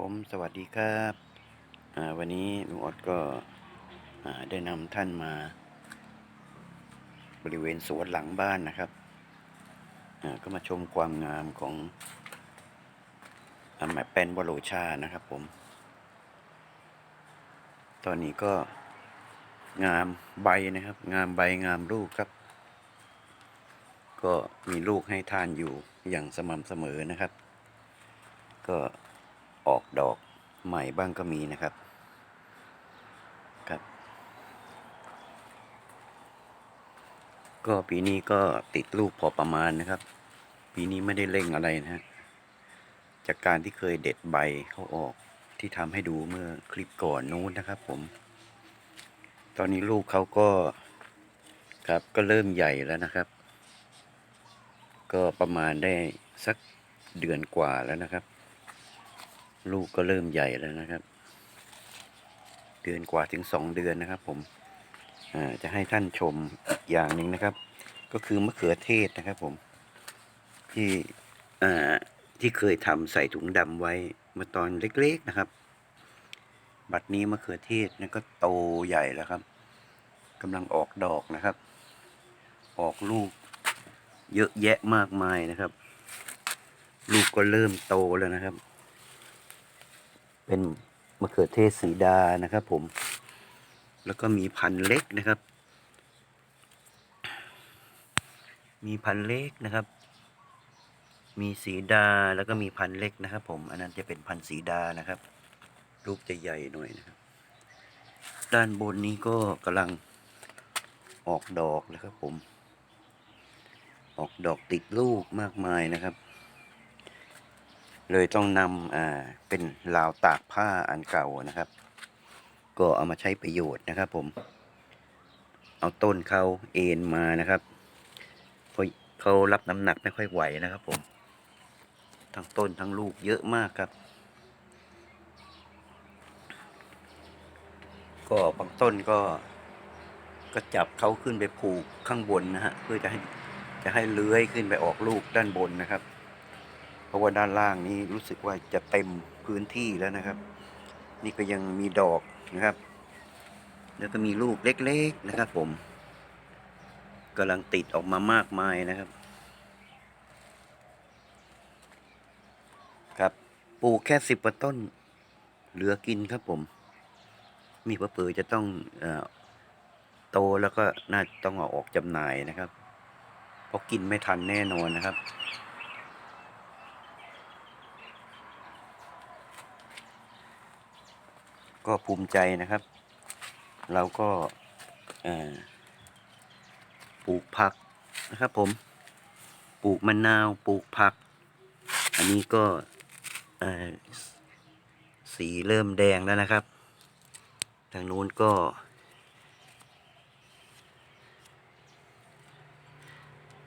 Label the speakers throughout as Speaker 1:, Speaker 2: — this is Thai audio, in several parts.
Speaker 1: ผมสวัสดีครับวันนี้ลุงอดก็ได้นำท่านมา บริเวณสวนหลังบ้านนะครับก็มาชมความงามของอแมแปนวโรชานะครับผม ตอนนี้ก็งามใบนะครับ งามใบงามลูกครับ ก็มีลูกให้ทานอยู่อย่างสม่ำเสมอนะครับ ก็ ออกดอกใหม่บ้างก็มีนะครับครับ ก็ปีนี้ก็ติดลูกพอประมาณนะครับ ปีนี้ไม่ได้เร่งอะไรนะฮะจากการที่เคยเด็ดใบเขาออกที่ทำให้ดูเมื่อคลิปก่อนนู้นนะครับ ผม ตอนนี้ลูกเขาก็ครับก็เริ่มใหญ่แล้วนะครับ ก็ประมาณได้สักเดือนกว่าแล้วนะครับ ลูกก็เริ่มใหญ่แล้วนะครับ เดือนกว่าถึงสองเดือนนะครับ ผมจะให้ท่านชมอีกอย่างหนึ่งนะครับ ก็คือมะเขือเทศนะครับ ผม ที่ที่เคยทำใส่ถุงดำไว้เมื่อตอนเล็ก ๆนะครับ บัดนี้มะเขือเทศนี่ก็โตใหญ่แล้วครับกำลังออกดอกนะครับ ออกลูกเยอะแยะมากมายนะครับ ลูกก็เริ่มโตแล้วนะครับ เป็นมะเขือเทศสีดานะครับ ผม แล้วก็มีพันธุ์เล็กนะครับ มีพันธุ์เล็กนะครับ มีสีดาแล้วก็มีพันธุ์เล็กนะครับ ผม อันนั้นจะเป็นพันธุ์สีดานะครับลูกจะใหญ่หน่อยนะครับ ด้านบนนี้ก็กำลังออกดอกแล้วครับผม ออกดอกติดลูกมากมายนะครับ เลยต้องนำอ่าเป็นราวตากผ้าอันเก่านะครับ ก็เอามาใช้ประโยชน์นะครับ ผม เอาต้นเขาเอ็นมานะครับเพราะเขารับน้ำหนักไม่ค่อยไหวนะครับ ผม ทั้งต้นทั้งลูกเยอะมากครับ ก็บางต้นก็ก็จับเขาขึ้นไปผูกข้างบนนะฮะเพื่อจะให้จะให้เลื้อยขึ้นไปออกลูกด้านบนนะครับ ราะว่าด้านล่างนี้รู้สึกว่าจะเต็มพื้นที่แล้วนะครับ นี่ก็ยังมีดอกนะครับ แล้วก็มีลูกเล็กๆนะครับ ผมกำลังติดออกมามากมายนะครับ ครับปลูกแค่สิบกว่าต้น เหลือกินครับผม มีประเปือจะต้องอโตแล้วก็น่าต้องเอาออกจำหน่ายนะครับ เพราะกินไม่ทันแน่นอนนะครับ ก็ภูมิใจนะครับ เราก็ปลูกผักนะครับผมปลูกมะนาวปลูกผัก อันนี้ก็สีเริ่มแดงแล้วนะครับ ทางนู้นก็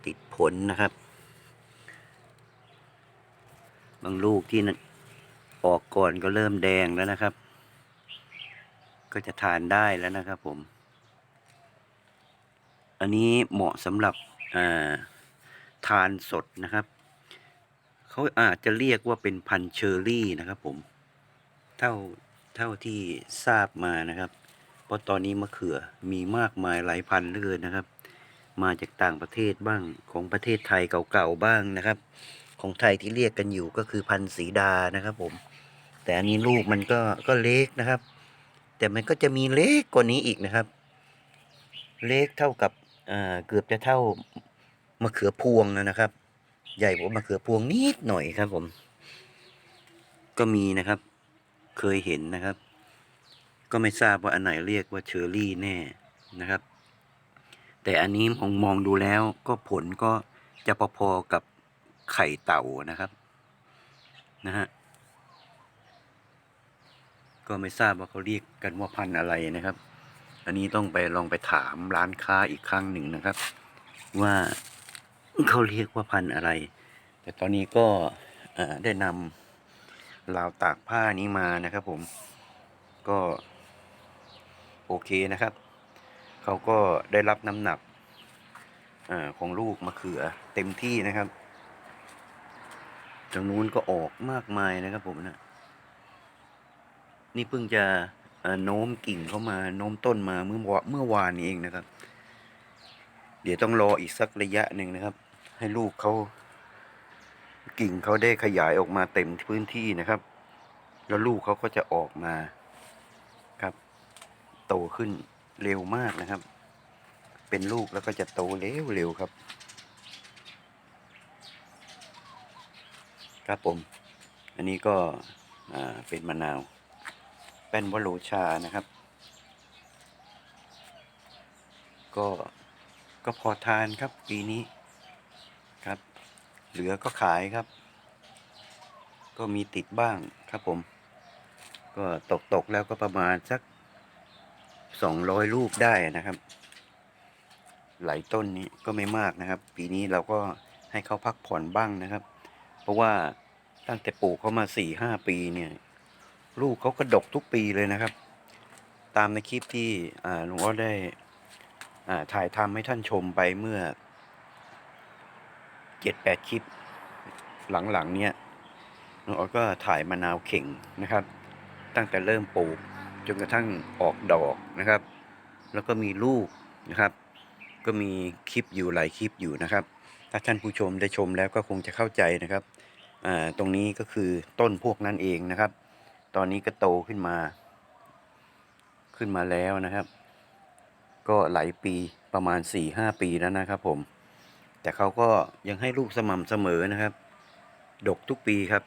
Speaker 1: ติดผลนะครับ บางลูกที่นั่นออกก่อนก็เริ่มแดงแล้วนะครับ ก็จะทานได้แล้วนะครับผม อันนี้เหมาะสำหรับาทานสดนะครับ เขาอาจจะเรียกว่าเป็นพันเชอร์รี่นะครับผม เท่าเท่าที่ทราบมานะครับ เพราะตอนนี้มะเขือมีมากมายหลายพันเหลือเกินนะครับ มาจากต่างประเทศบ้างของประเทศไทยเก่าๆบ้างนะครับ ของไทยที่เรียกกันอยู่ก็คือพันธุ์สีดานะครับผม แต่อันนี้ลูกมันก็ก็เล็กนะครับ แต่มันก็จะมีเล็กกว่านี้อีกนะครับ เล็กเท่ากับเกือบจะเท่ามะเขือพวงนะครับ ใหญ่กว่ามะเขือพวงนิดหน่อยครับผม ก็มีนะครับ เคยเห็นนะครับ ก็ไม่ทราบว่าอันไหนเรียกว่าเชอร์รี่แน่นะครับ แต่อันนี้มองมองดูแล้วก็ผลก็จะพอๆกับไข่เต่านะครับนะฮะ ก็ไม่ทราบว่าเขาเรียกกันว่าพันธุ์อะไรนะครับ อันนี้ต้องไปลองไปถามร้านค้าอีกครั้งหนึ่งนะครับ ว่าเขาเรียกว่าพันธุ์อะไร แต่ตอนนี้ก็ได้นำราวตากผ้านี้มานะครับ ผมก็โอเคนะครับ เขาก็ได้รับน้ำหนักอของลูกมะเขือเต็มที่นะครับ ตรงนู้นก็ออกมากมายนะครับผมนะ นี่เพิ่งจะโน้มกิ่งเข้ามาโน้มต้นมาเมื่อวะเมื่อวานนี้เองนะครับ เดี๋ยวต้องรออีกสักระยะหนึ่งนะครับ ให้ลูกเขากิ่งเขาได้ขยายออกมาเต็มพื้นที่นะครับ แล้วลูกเขาก็จะออกมาครับ โตขึ้นเร็วมากนะครับ เป็นลูกแล้วก็จะโตเร็วเร็วครับ ครับผม อันนี้ก็เป็นมะนาว แป้นวโรชานะครับ ก็ก็พอทานครับปีนี้ครับ เหลือก็ขายครับ ก็มีติดบ้างครับผม ก็ตกตกแล้วก็ประมาณสักสองร้อยลูกได้นะครับ หลายต้นนี้ก็ไม่มากนะครับ ปีนี้เราก็ให้เขาพักผ่อนบ้างนะครับ เพราะว่าตั้งแต่ปลูกเขามาสี่ห้าปีเนี่ย ลูกเขากระดกทุกปีเลยนะครับ ตามในคลิปที่หลวงพ่อได้ถ่ายทำให้ท่านชมไปเมื่อเจ็ดแปดคลิป หลังๆ เนี่ยหลวงพ่อก็ถ่ายมะนาวเข่งนะครับ ตั้งแต่เริ่มปลูกจนกระทั่งออกดอกนะครับ แล้วก็มีลูกนะครับ ก็มีคลิปอยู่หลายคลิปอยู่นะครับ ถ้าท่านผู้ชมได้ชมแล้วก็คงจะเข้าใจนะครับตรงนี้ก็คือต้นพวกนั้นเองนะครับ ตอนนี้ก็โตขึ้นมา ขึ้นมาแล้วนะครับ ก็หลายปีประมาณ4ี่ห้าปีแล้วนะครับ ผม แต่เขาก็ยังให้ลูกสม่ำเสมอนะครับ ดกทุกปีครับ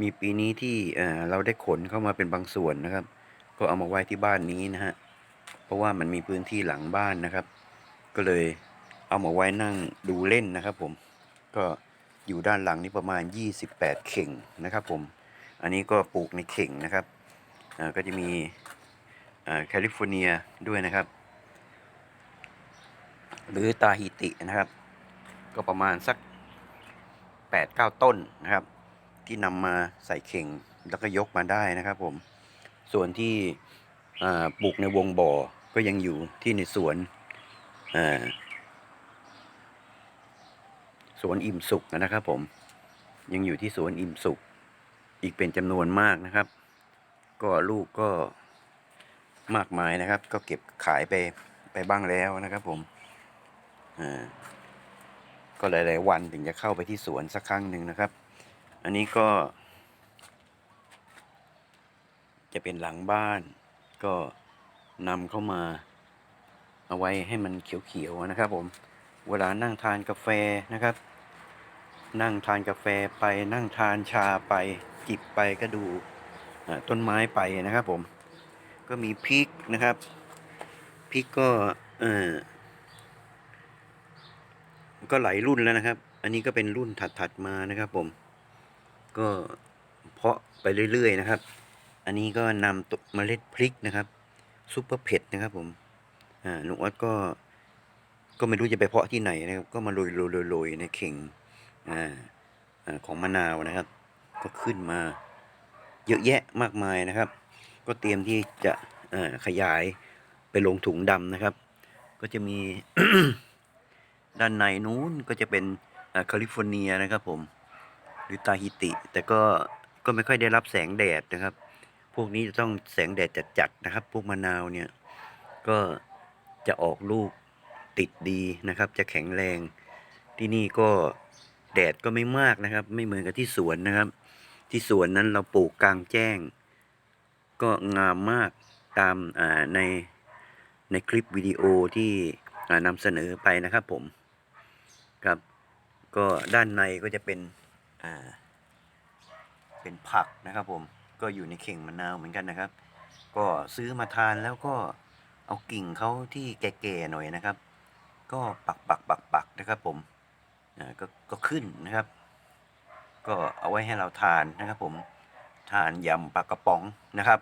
Speaker 1: มีปีนี้ที่เเราได้ขนเข้ามาเป็นบางส่วนนะครับ ก็เอามาไว้ที่บ้านนี้นะฮะเพราะว่ามันมีพื้นที่หลังบ้านนะครับ ก็เลยเอามาไว้นั่งดูเล่นนะครับ ผมก็อยู่ด้านหลังนี่ประมาณ 28 เข่งนะครับผม อันนี้ก็ปลูกในเข่งนะครับก็จะมีแคลิฟอร์เนียด้วยนะครับ หรือตาฮิตินะครับ ก็ประมาณสัก 8-9 ต้นนะครับ ที่นำมาใส่เข่งแล้วก็ยกมาได้นะครับผมส่วนที่ปลูกในวงบ่อก็ยังอยู่ที่ในสวนสวนอิ่มสุกนะครับผมยังอยู่ที่สวนอิ่มสุก อีกเป็นจำนวนมากนะครับ ก็ลูกก็มากมายนะครับ ก็เก็บขายไปไปบ้างแล้วนะครับ ผมอ่าก็หลาย ๆ วันถึงจะเข้าไปที่สวนสักครั้งหนึ่งนะครับ อันนี้ก็ จะเป็นหลังบ้าน ก็นำเข้ามาเอาไว้ให้มันเขียว ๆ นะครับ ผม เวลานั่งทานกาแฟนะครับ นั่งทานกาแฟไปนั่งทานชาไป จิบไปก็ดูต้นไม้ไปนะครับผม ก็มีพริกนะครับพริกก็เออก็หลายรุ่นแล้วนะครับ อันนี้ก็เป็นรุ่นถัดๆมานะครับผม ก็เพาะไปเรื่อยๆนะครับ อันนี้ก็นำตเมล็ดพริกนะครับซุปเปอร์เผ็ดนะครับผม อ่าลุงออสก็ ก็ไม่รู้จะไปเพาะที่ไหนนะครับ ก็มาโรยโรยโรยในเข่ง อ่า ของมะนาวนะครับ ก็ขึ้นมาเยอะแยะมากมายนะครับ ก็เตรียมที่จะขยายไปลงถุงดำนะครับ ก็จะมีด้านในนู้นก็จะเป็นแคลิฟอร์เนียนะครับผม หรือตาฮิติ แต่ก็ก็ไม่ค่อยได้รับแสงแดดนะครับ พวกนี้จะต้องแสงแดดจัดๆนะครับ พวกมะนาวเนี่ยก็จะออกลูกติดดีนะครับ จะแข็งแรงที่นี่ก็แดดก็ไม่มากนะครับ ไม่เหมือนกับที่สวนนะครับ ที่สวนนั้นเราปลูกกลางแจ้ง ก็งามมากตามในในคลิปวิดีโอที่นำเสนอไปนะครับผมครับก็ด้านในก็จะเป็นอ่าเป็นผักนะครับผมก็อยู่ในเข่งมะนาวเหมือนกันนะครับ ก็ซื้อมาทานแล้วก็เอากิ่งเขาที่แก่ๆหน่อยนะครับ ก็ปักปักปักปักนะครับผมอ่าก็ก็ขึ้นนะครับ ก็เอาไว้ให้เราทานนะครับผมทานยำปลากระป๋องนะครับ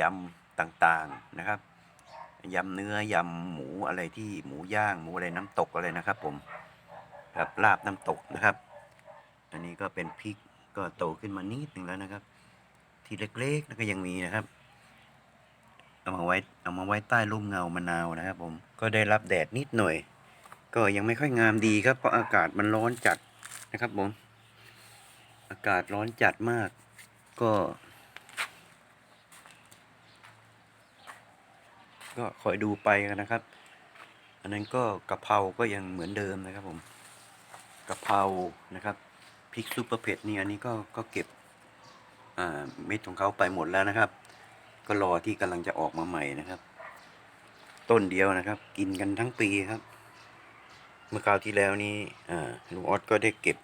Speaker 1: ยำต่างๆนะครับยำเนื้อยำหมูอะไรที่หมูย่างหมูอะไรน้ำตกอะไรนะครับผมครับลาบน้ำตกนะครับ อันนี้ก็เป็นพริกก็โตขึ้นมานิดหนึ่งแล้วนะครับ ที่เล็กๆแล้วก็ยังมีนะครับ เอามาไว้เอามาไว้ใต้ร่มเงามะนาวนะครับ ผมก็ได้รับแดดนิดหน่อย ก็ยังไม่ค่อยงามดีครับเพราะอากาศมันร้อนจัดนะครับผมอากาศร้อนจัดมาก ก็ ก็คอยดูไปกันนะครับ อันนั้นก็กะเพราก็ยังเหมือนเดิมนะครับผมกะเพรานะครับพริกซูเปอร์เผ็ดนี่อันนี้ก็ก็เก็บเม็ดของเขาไปหมดแล้วนะครับ ก็รอที่กำลังจะออกมาใหม่นะครับ ต้นเดียวนะครับ กินกันทั้งปีครับ เมื่อคราวที่แล้วนี้อ่ลุงออสก็ได้เก็บ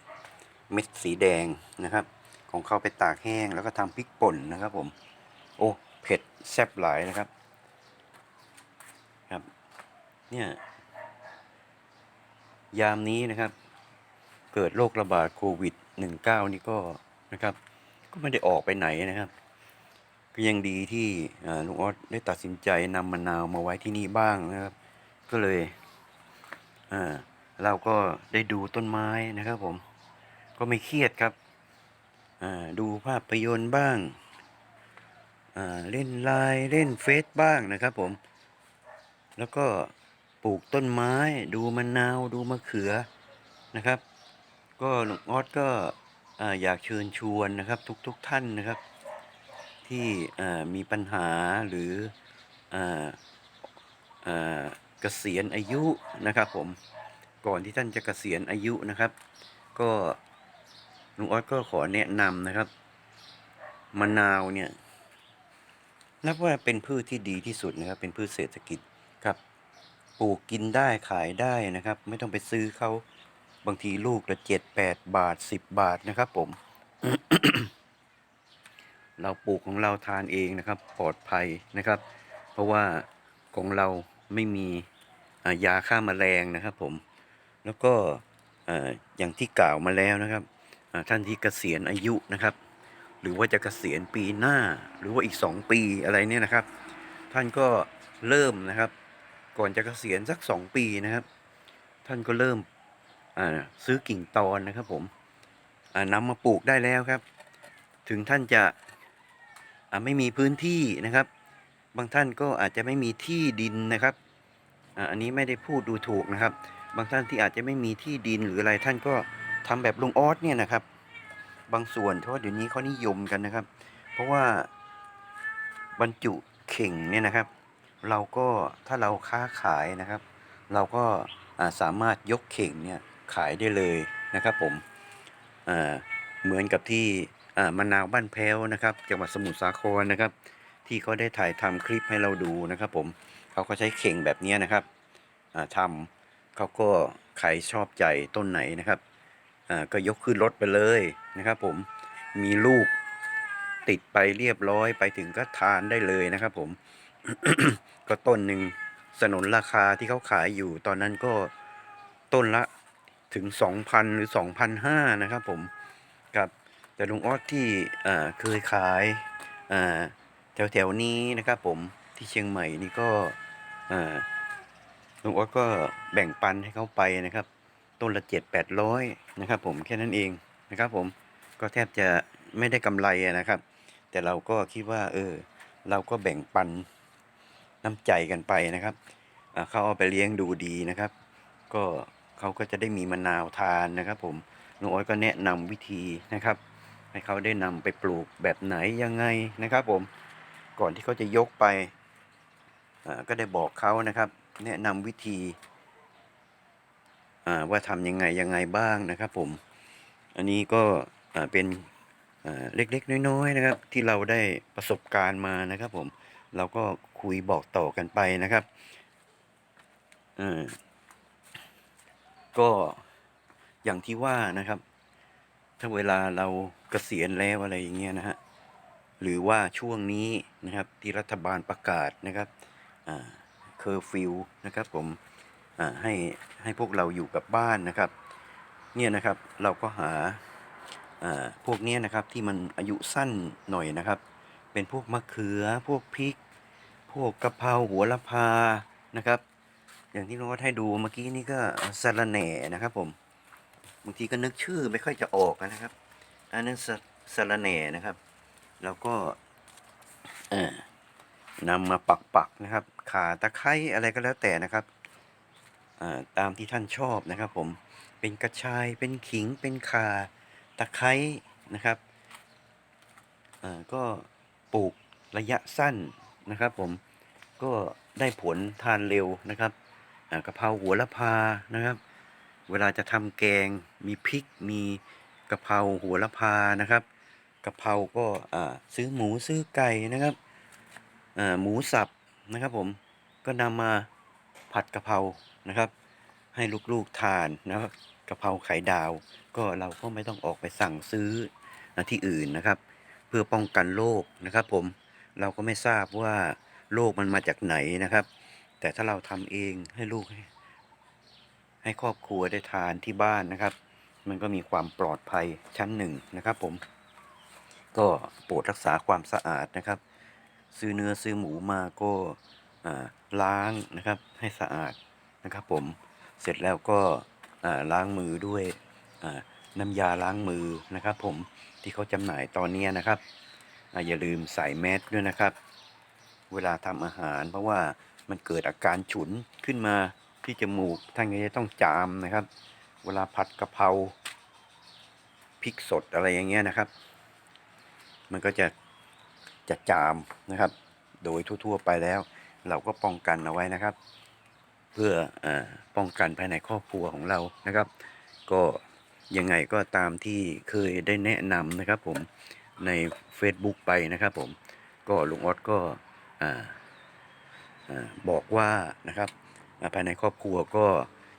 Speaker 1: เม็ดสีแดงนะครับ ของเขาไปตากแห้งแล้วก็ทำพริกป่นนะครับผม โอ้เผ็ดแซ่บหลายนะครับ ครับ เนี่ยยามนี้นะครับ เกิดโรคระบาดโควิด -19 นี่ก็นะครับ ก็ไม่ได้ออกไปไหนนะครับ ก็ยังดีที่ลุงออสได้ตัดสินใจนำมะนาวมาไว้ที่นี่บ้างนะครับ ก็เลย อ่า เราก็ได้ดูต้นไม้นะครับผม ก็ไม่เครียดครับ ดูภาพยนตร์บ้าง เล่นไลน์เล่นเฟซบ้างนะครับผม แล้วก็ปลูกต้นไม้ ดูมะนาว ดูมะเขือนะครับ ก็ลุงออสก็อ่าอยากเชิญชวนนะครับทุกๆทท่านนะครับ ที่มีปัญหาหรืออ่าอ่าเกษียณอายุนะครับผม ก่อนที่ท่านจะเกษียณอายุนะครับ ก็ลุงออสก็ขอแนะนำนะครับ มะนาวเนี่ยนับว่าเป็นพืชที่ดีที่สุดนะครับ เป็นพืชเศรษฐกิจครับปลูกกินได้ขายได้นะครับ ไม่ต้องไปซื้อเขาบางทีลูกละเจ็ดแปดบาทสิบบาทนะครับ ผม เราปลูกของเราทานเองนะครับ ปลอดภัยนะครับ เพราะว่าของเราไม่มียาฆ่าแมลงนะครับ ผม แล้วก็อย่างที่กล่าวมาแล้วนะครับท่านที่เกษียณอายุนะครับ หรือว่าจะเกษียณปีหน้า หรือว่าอีกสองปีอะไรเนี่ยนะครับ ท่านก็เริ่มนะครับ ก่อนจะเกษียณสักสองปีนะครับ ท่านก็เริ่มซื้อกิ่งตอนนะครับผมอ่านำมาปลูกได้แล้วครับ ถึงท่านจะไม่มีพื้นที่นะครับ บางท่านก็อาจจะไม่มีที่ดินนะครับอันนี้ไม่ได้พูดดูถูกนะครับ บางท่านที่อาจจะไม่มีที่ดินหรืออะไรท่านก็ทำแบบลุงออสเนี่ยนะครับ บางส่วนเพราะเดี๋ยวนี้เขานิยมกันนะครับ เพราะว่าบรรจุเข่งเนี่ยนะครับ เราก็ถ้าเราค้าขายนะครับ เราก็าสามารถยกเข่งเนี่ยขายได้เลยนะครับผมเหมือนกับที่มะนาวบ้านแพ้วนะครับจังหวัดสมุทรสาครนะครับ ที่เขาได้ถ่ายทำคลิปให้เราดูนะครับ ผมเขาก็ใช้เข่งแบบนี้นะครับอ่าทำ เขาก็ใครชอบใจต้นไหนนะครับอ่าก็ยกขึ้นรถไปเลยนะครับ ผมมีลูกติดไปเรียบร้อยไปถึงก็ทานได้เลยนะครับ ผม ก็ต้นหนึ่งสนนราคาที่เขาขายอยู่ ตอนนั้นก็ต้นละถึง 2,000 หรือ 2,500นะครับ ผมครับแต่ลุงออสที่อ่าเคยขายอ่าแถวแถวๆนี้นะครับ ผมที่เชียงใหม่นี่ก็อ่า ลุงออสก็แบ่งปันให้เขาไปนะครับ ต้นละ7 800นะครับ ผมแค่นั้นเองนะครับ ผมก็แทบจะไม่ได้กำไรนะครับ แต่เราก็คิดว่า เออ เราก็แบ่งปันน้ำใจกันไปนะครับเขาเอาไปเลี้ยงดูดีนะครับ ก็เขาก็จะได้มีมะนาวทานนะครับ ผมลุงอ้อยก็แนะนำวิธีนะครับให้เขาได้นำไปปลูกแบบไหนยังไงนะครับ ผมก่อนที่เขาจะยกไปก็ได้บอกเขานะครับ แนะนำวิธีว่าทำยังไงยังไงบ้างนะครับผม อันนี้ก็เป็นเล็กๆ น้อยๆนะครับ ที่เราได้ประสบการณ์มานะครับ ผม เราก็คุยบอกต่อกันไปนะครับก็อย่างที่ว่านะครับ ถ้าเวลาเราเกษียณแล้วอะไรอย่างเงี้ยนะฮะหรือว่าช่วงนี้นะครับที่รัฐบาลประกาศนะครับ เคอร์ฟิวนะครับผมให้ให้พวกเราอยู่กับบ้านนะครับ เนี่ยนะครับเราก็หาพวกเนี้ยนะครับที่มันอายุสั้นหน่อยนะครับ เป็นพวกมะเขือพวกพริก พวกกะเพราหัวละพานะครับ อย่างที่น้องวัดให้ดูเมื่อกี้นี่ก็สะระแหน่นะครับผมบางทีก็นึกชื่อไม่ค่อยจะออกนะครับ อันนั้นสะสะระแหน่นะครับ แล้วก็นำมาปักปักๆนะครับ ขาตะไคร้อะไรก็แล้วแต่นะครับตามที่ท่านชอบนะครับ ผมเป็นกระชายเป็นขิงเป็นข่าตะไคร้นะครับก็ปลูกระยะสั้นนะครับ ผมก็ได้ผลทานเร็วนะครับอ่ากะเพราหัวละพานะครับ เวลาจะทำแกงมีพริกมีกะเพราหัวละพานะครับกะเพราก็ซื้อหมูซื้อไก่นะครับหมูสับนะครับผม ก็นำมาผัดกะเพรานะครับ ให้ลูกๆทานนะครับกะเพราไข่ดาว ก็เราก็ไม่ต้องออกไปสั่งซื้อนะที่อื่นนะครับ เพื่อป้องกันโรคนะครับ ผมเราก็ไม่ทราบว่าโรคมันมาจากไหนนะครับ แต่ถ้าเราทำเองให้ลูก ให้ให้ครอบครัวได้ทานที่บ้านนะครับ มันก็มีความปลอดภัยชั้นหนึ่งนะครับ ผม ก็โปรดรักษาความสะอาดนะครับ ซื้อเนื้อซื้อหมูมาก็ ล้างนะครับให้สะอาดนะครับผมเสร็จแล้วก็ล้างมือด้วยน้ำยาล้างมือนะครับผมที่เขาจำหน่ายตอนนี้นะครับออย่าลืมใส่แมสด้วยนะครับ เวลาทำอาหาร เพราะว่ามันเกิดอาการฉุนขึ้นมาที่จมูกท่านก็จะต้องจามนะครับ เวลาผัดกะเพราพริกสดอะไรอย่างเงี้ยนะครับ มันก็จะจะจามนะครับ โดยทั่ว ๆ ไปแล้ว เราก็ป้องกันเอาไว้นะครับ เพื่ออป้องกันภายในครอบครัวของเรานะครับ ก็ยังไงก็ตามที่เคยได้แนะนำนะครับผมใน Facebook ไปนะครับผมก็ลุงออสก็อบอกว่านะครับภายในครอบครัวก็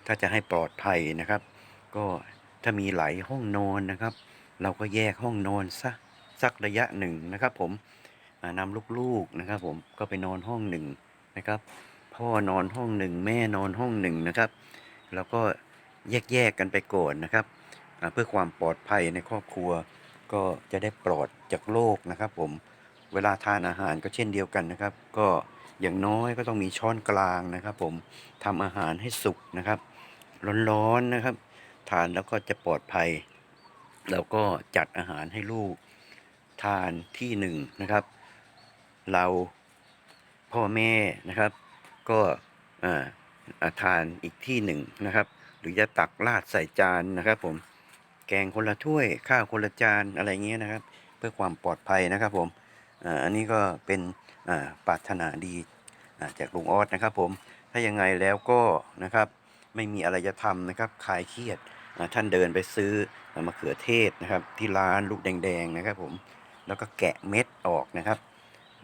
Speaker 1: ถ้าจะให้ปลอดภัยนะครับ ก็ถ้ามีหลายห้องนอนนะครับ เราก็แยกห้องนอนซะสักระยะหนึ่งนะครับ ผมนำลูกๆนะครับ ผมก็ไปนอนห้องหนึ่ง นะครับ พ่อนอนห้องหนึ่งแม่นอนห้องหนึ่งนะครับ แล้วก็แยกๆกันไปก่อนนะครับเพื่อความปลอดภัยในครอบครัว ก็จะได้ปลอดจากโรคนะครับ ผมเวลาทานอาหารก็เช่นเดียวกันนะครับ ก็อย่างน้อยก็ต้องมีช้อนกลางนะครับ ผมทำอาหารให้สุกนะครับ ร้อนๆนะครับ ทานแล้วก็จะปลอดภัยแล้วก็จัดอาหารให้ลูกทานที่หนึ่งนะครับ เรา พ่อแม่นะครับ ก็อาอ่าทานอีกที่หนึ่งนะครับ หรือจะตักราดใส่จานนะครับ ผมแกงคนละถ้วย ข้าวคนละจานอะไรเงี้ยนะครับ เพื่อความปลอดภัยนะครับผมอันนี้ก็เป็นปรารถนาดีจากลุงออสนะครับ ผมถ้ายังไงแล้วก็นะครับไม่มีอะไรจะทำนะครับคลายเครียดท่านเดินไปซื้อมะเขือเทศนะครับ ที่ร้านลูกแดงๆนะครับ ผมแล้วก็แกะเม็ดออกนะครับ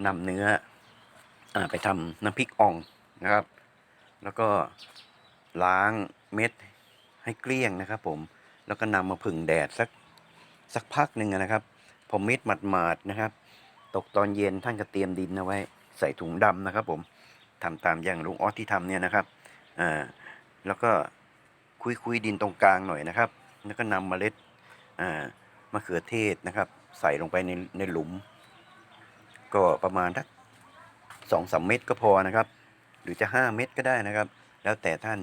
Speaker 1: นำเนื้อ ไปทำน้ำพริกอ่องนะครับ แล้วก็ล้างเม็ดให้เกลี้ยงนะครับผมแล้วก็นำมาผึ่งแดดสักสักพักหนึ่งนะครับพอเม็ดหมาดๆนะครับ ตกตอนเย็นท่านก็เตรียมดินเอาไว้ ใส่ถุงดำนะครับ ผมทำตามอย่างลุงออสที่ทำเนี่ยนะครับอ่าแล้วก็คุยคุยดินตรงกลางหน่อยนะครับ แล้วก็นำเมล็ดอ่ามะเขือเทศนะครับ ใส่ลงไปในในหลุม ก็ประมาณสัก สองสามเม็ดก็พอนะครับ หรือจะห้าเม็ดก็ได้นะครับ แล้วแต่ท่าน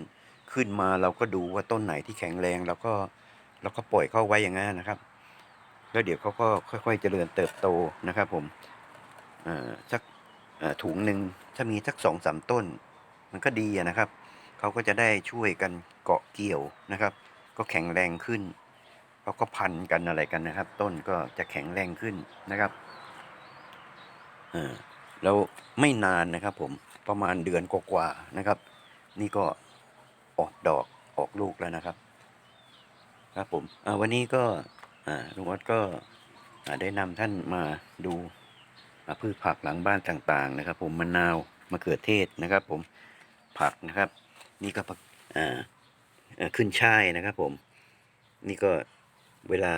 Speaker 1: ขึ้นมาเราก็ดูว่าต้นไหนที่แข็งแรงเราก็เราก็ปล่อยเข้าไว้อย่างนั้นนะครับ แล้วเดี๋ยวเขาก็ค่อย ๆ เจริญเติบโตนะครับ ผมสักถุงหนึ่งถ้ามีสักสองสามต้น มันก็ดีนะครับเขาก็จะได้ช่วยกันเกาะเกี่ยวนะครับ ก็แข็งแรงขึ้นเขาก็พันกันอะไรกันนะครับ ต้นก็จะแข็งแรงขึ้นนะครับเออ แล้วไม่นานนะครับผมประมาณเดือนกว่าๆนะครับ นี่ก็ออกดอกออกลูกแล้วนะครับ ครับผมวันนี้ก็ลุงวัดก็ได้นำท่านมาดูพืชผักหลังบ้านต่างๆนะครับ ผมมะนาวมะเขือเทศนะครับ ผมผักนะครับ นี่ก็ผักขึ้นช่ายนะครับ ผม นี่ก็เวลา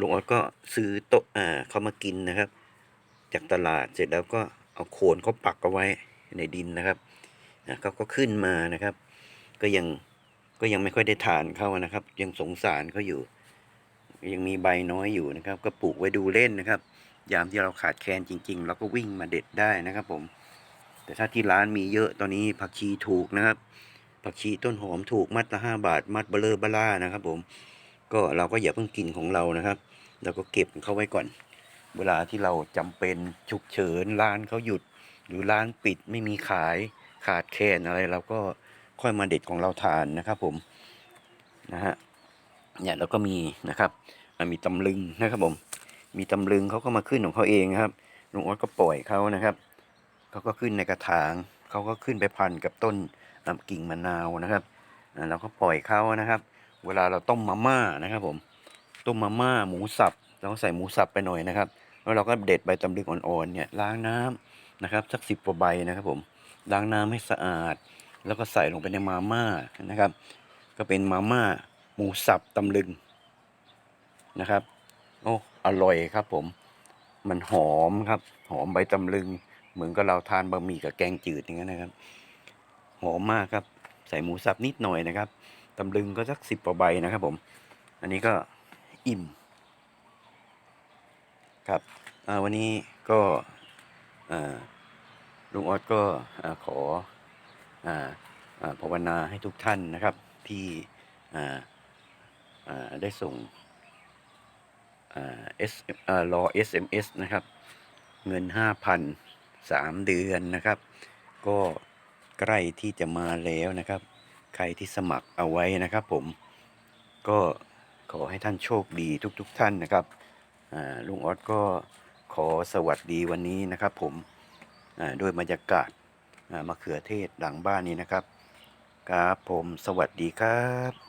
Speaker 1: ลุงออดก็ซื้อโต๊ะเขามากินนะครับ จากตลาดเสร็จแล้วก็เอาโคนเขาปักเอาไว้ในดินนะครับนะเขาก็ขึ้นมานะครับ ก็ยังก็ยังไม่ค่อยได้ทานเขานะครับ ยังสงสารเขาอยู่ ยังมีใบน้อยอยู่นะครับ ก็ปลูกไว้ดูเล่นนะครับ ยามที่เราขาดแคลนจริง ๆ เราก็วิ่งมาเด็ดได้นะครับ ผม แต่ถ้าที่ร้านมีเยอะตอนนี้ผักชีถูกนะครับ ผักชีต้นหอมถูกมัดละห้าบาท มัดเบลเลอร์เบล่านะครับ ผม ก็เราก็อย่าเพิ่งกินของเรานะครับ เราก็เก็บเขาไว้ก่อน เวลาที่เราจำเป็นฉุกเฉินร้านเขาหยุด หรือร้านปิดไม่มีขายขาดแคลนอะไรเราก็ค่อยมาเด็ดของเราทานนะครับผมนะฮะเนี่ยเราก็มีนะครับอ่ามีตำลึงนะครับผม มีตำลึงเขาก็มาขึ้นของเขาเองครับลุงออสก็ปล่อยเขานะครับเขาก็ขึ้นในกระถางเขาก็ขึ้นไปพันกับต้นกิ่งมะนาวนะครับอ่าเราก็ปล่อยเขานะครับ เวลาเราต้มมาม่านะครับผมต้มมาม่าหมูสับ เราก็ใส่หมูสับไปหน่อยนะครับ แล้วเราก็เด็ดใบตำลึงอ่อนๆเนี่ยล้างน้ำนะครับ สักสิบกว่าใบนะครับผมล้างน้ำให้สะอาด แล้วก็ใส่ลงไปในมาม่านะครับ ก็เป็นมาม่าหมูสับตำลึงนะครับโอ้อร่อยครับผมมันหอมครับ หอมใบตำลึง เหมือนกับเราทานบะหมี่กับแกงจืดอย่างนั้นนะครับ หอมมากครับ ใส่หมูสับนิดหน่อยนะครับตำลึงก็สักสิบกว่าใบนะครับผม อันนี้ก็อิ่ม ครับวันนี้ก็ลุงออสก็ขอภาวนาให้ทุกท่านนะครับที่ได้ส่งอ่า S อ่ารอ SMS นะครับ เงิน 5,000สามเดือนนะครับ ก็ใกล้ที่จะมาแล้วนะครับ ใครที่สมัครเอาไว้นะครับผมก็ขอให้ท่านโชคดีทุกๆทท่านนะครับ ลุงออสก็ขอสวัสดีวันนี้นะครับ ผมด้วยบรรยากาศมะเขือเทศหลังบ้านนี้นะครับ ครับผมสวัสดีครับ